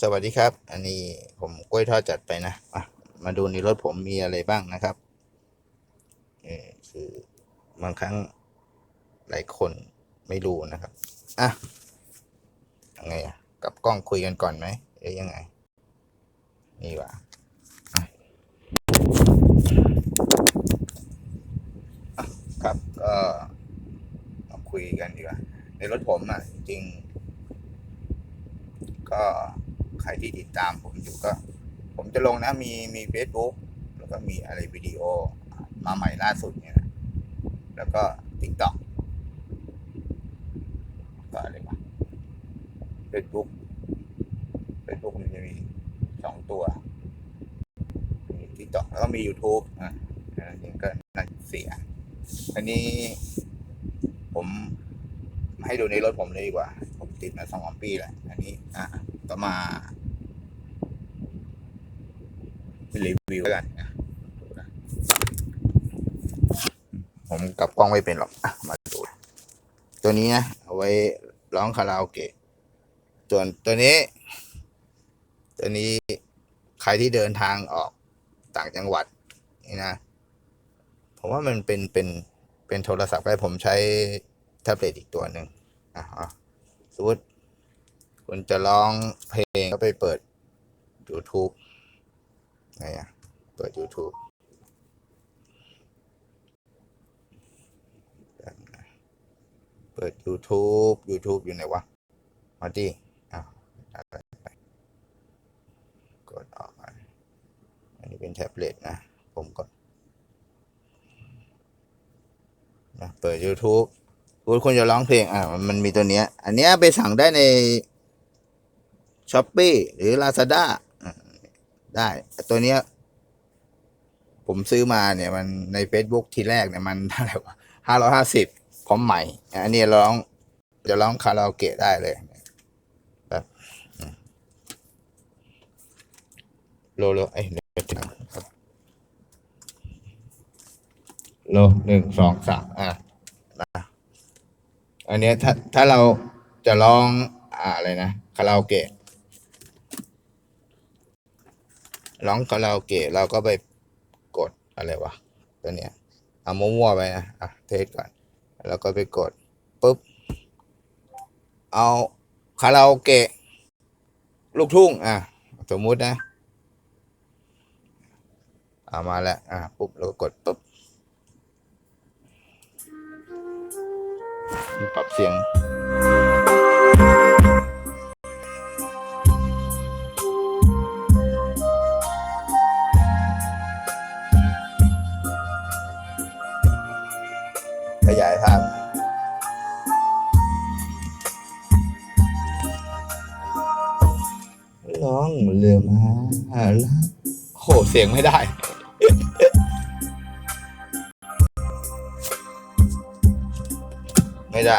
สวัสดีครับ อันนี้ผมกล้วยทอดจัดไปนะอะมาดูในรถผมมีอะไรบ้างนะครับเออคือบางครั้งหลายคนไม่รู้นะครับ อะยังไงอะ กับกล้องคุยกันก่อนไหมหรือยังไง นี่ว่ะอะอะครับก็มาคุยกันดีกว่าในรถผมอะ จริง ก็ ครที่ติดตามผมอยู่ก็ ผมจะลงนะมีมี Facebook แล้วก็มีอะไรวิดีโอมาใหม่ล่าสุดเนี่ยนะแล้วก็ TikTok ก็อะไรวะ Facebook Facebook มันจะมีสองตัว มี TikTok แล้วก็มี YouTube อะอันนี้ก็น่าเสีย อันนี้ผมให้ดูในรถผมเลยดีกว่า ผมติดมาสองสามปีแหละอันนี้ อะ ก็มารีวิวกันนะผมกลับกล้องไม่เป็นหรอกมาดูตัวนี้นะเอาไว้ร้องคาราโอเกะส่วนตัวนี้ ตัวนี้ใครที่เดินทางออกต่างจังหวัดนี่นะผมว่ามันเป็นเป็นเป็นโทรศัพท์ได้ผมใช้แท็บเล็ตอีกตัวหนึ่งอะอะสมมติ คุณจะร้องเพลงก็ไปเปิด YouTube ไงอะเปิด YouTube เปิด YouTube YouTube อยู่ไหนวะ มาดิอ้าวกดออกมาอันนี้เป็นแท็บเล็ตนะ ผมกดนะเปิด YouTube คุณคุณจะร้องเพลงอ่ามันมีตัวเนี้ย อันเนี้ยไปสั่งได้ใน s h อ p e e หรือ Lazada อ่าได้ ตัวเนี้ย ผมซื้อมาเนี่ย มันใน Facebook ทีแรกเนี่ย มันเท่าไหร่วะห้าร้อยห้าสิบพร้อมใหม่ อันนี้ร้อง จะร้องคาราโอเกะได้เลยแบบโลโลไอ้ยเดี๋ยวถึงโลหนึ่งสองสามอะนอันนี้ถ้าถ้าเราจะร้อง อ่าอะไรนะคาราโอเกะ ร้องคาราโอเกะเราก็ไปกดอะไรวะตัวเนี้ยเอามั่วๆไปนะอะเทสก่อน แล้วก็ไปกดปุ๊บ เอาคาราโอเกะลูกทุ่งอะสมมุตินะเอามาแล้วอะปุ๊บเราก็กดปุ๊บปรับเสียง ยายภาพร้องเรือมาละโหเสียงไม่ได้ ไม่ได้